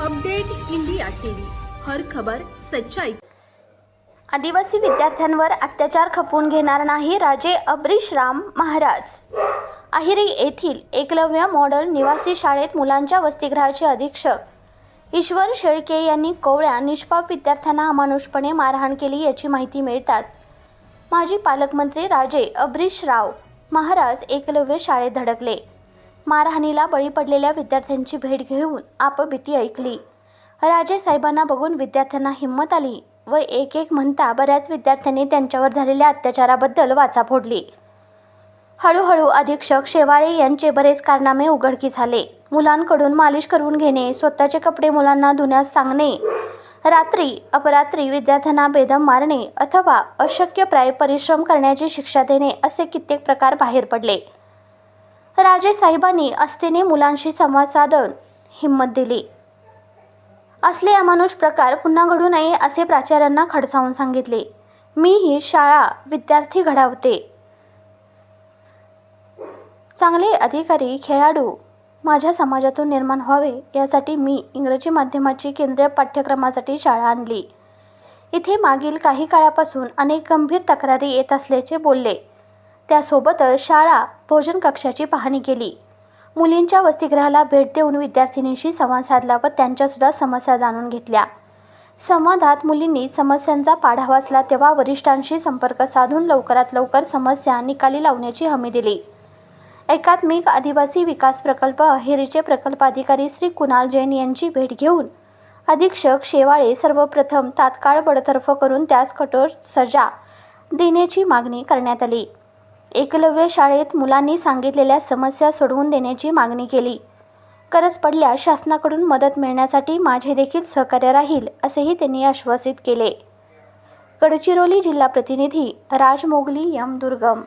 Update India TV. हर खबर सच्चाई. आदिवासी विद्यार्थ्यांवर अत्याचार खपवून घेणार नाही राजे अब्रिश राम महाराज. अहिरी येथील एकलव्य मॉडेल निवासी शाळेत मुलांच्या वसतिगृहाचे अधीक्षक. ईश्वर शेळके यांनी कोवळ्या निष्पाप विद्यार्थ्यांना अमानुषपणे मारहाण केली याची माहिती मिळताच माजी पालकमंत्री राजे अबरीशराव महाराज एकलव्य शाळेत धडकले. मारहाणीला बळी पडलेल्या विद्यार्थ्यांची भेट घेऊन आपबीती ऐकली. राजे साहेबांना बघून विद्यार्थ्यांना हिंमत आली व एक एक म्हणता बऱ्याच विद्यार्थ्यांनी त्यांच्यावर झालेल्या अत्याचाराबद्दल वाचा फोडली. हळूहळू अधीक्षक शेवाळे यांचे बरेच कारनामे उघडकी झाले मुलांकडून मालिश करून घेणे स्वतःचे कपडे मुलांना धुण्यास सांगणे रात्री अपरात्री विद्यार्थ्यांना बेदम मारणे अथवा अशक्यप्राय परिश्रम करण्याची शिक्षा देणे असे कित्येक प्रकार बाहेर पडले. राजे साहेबांनी अस्थिने मुलांशी संवाद साधून हिंमत दिली. असले अमानुष प्रकार पुन्हा घडू नये असे प्राचार्यांना खडसावून सांगितले. मी ही शाळा विद्यार्थी घडावते. चांगले अधिकारी खेळाडू माझ्या समाजातून निर्माण व्हावे यासाठी मी इंग्रजी माध्यमाची केंद्रीय पाठ्यक्रमासाठी शाळा आणली. इथे मागील काही काळापासून अनेक गंभीर तक्रारी येत असल्याचे बोलले. त्यासोबतच शाळा भोजन कक्षाची पाहणी केली. मुलींच्या वसतिगृहाला भेट देऊन विद्यार्थिनींशी संवाद साधला व त्यांच्यासुद्धा समस्या जाणून घेतल्या. संवादात मुलींनी समस्यांचा पाढा वाचला तेव्हा वरिष्ठांशी संपर्क साधून लवकरात लवकर समस्या निकाली लावण्याची हमी दिली. एकात्मिक आदिवासी विकास प्रकल्प अहेरीचे प्रकल्पाधिकारी श्री कुणाल जैन यांची भेट घेऊन अधीक्षक शेवाळे सर्वप्रथम तात्काळ बडतर्फ करून त्यास कठोर सजा देण्याची मागणी करण्यात आली. एकलव्य शाळेत मुलांनी सांगितलेल्या समस्या सोडवून देण्याची मागणी केली. गरज पडल्यास शासनाकडून मदत मिळण्यासाठी माझे देखील सहकार्य राहील असेही त्यांनी आश्वासित केले. गडचिरोली जिल्हा प्रतिनिधी राजमोगली यम दुर्गम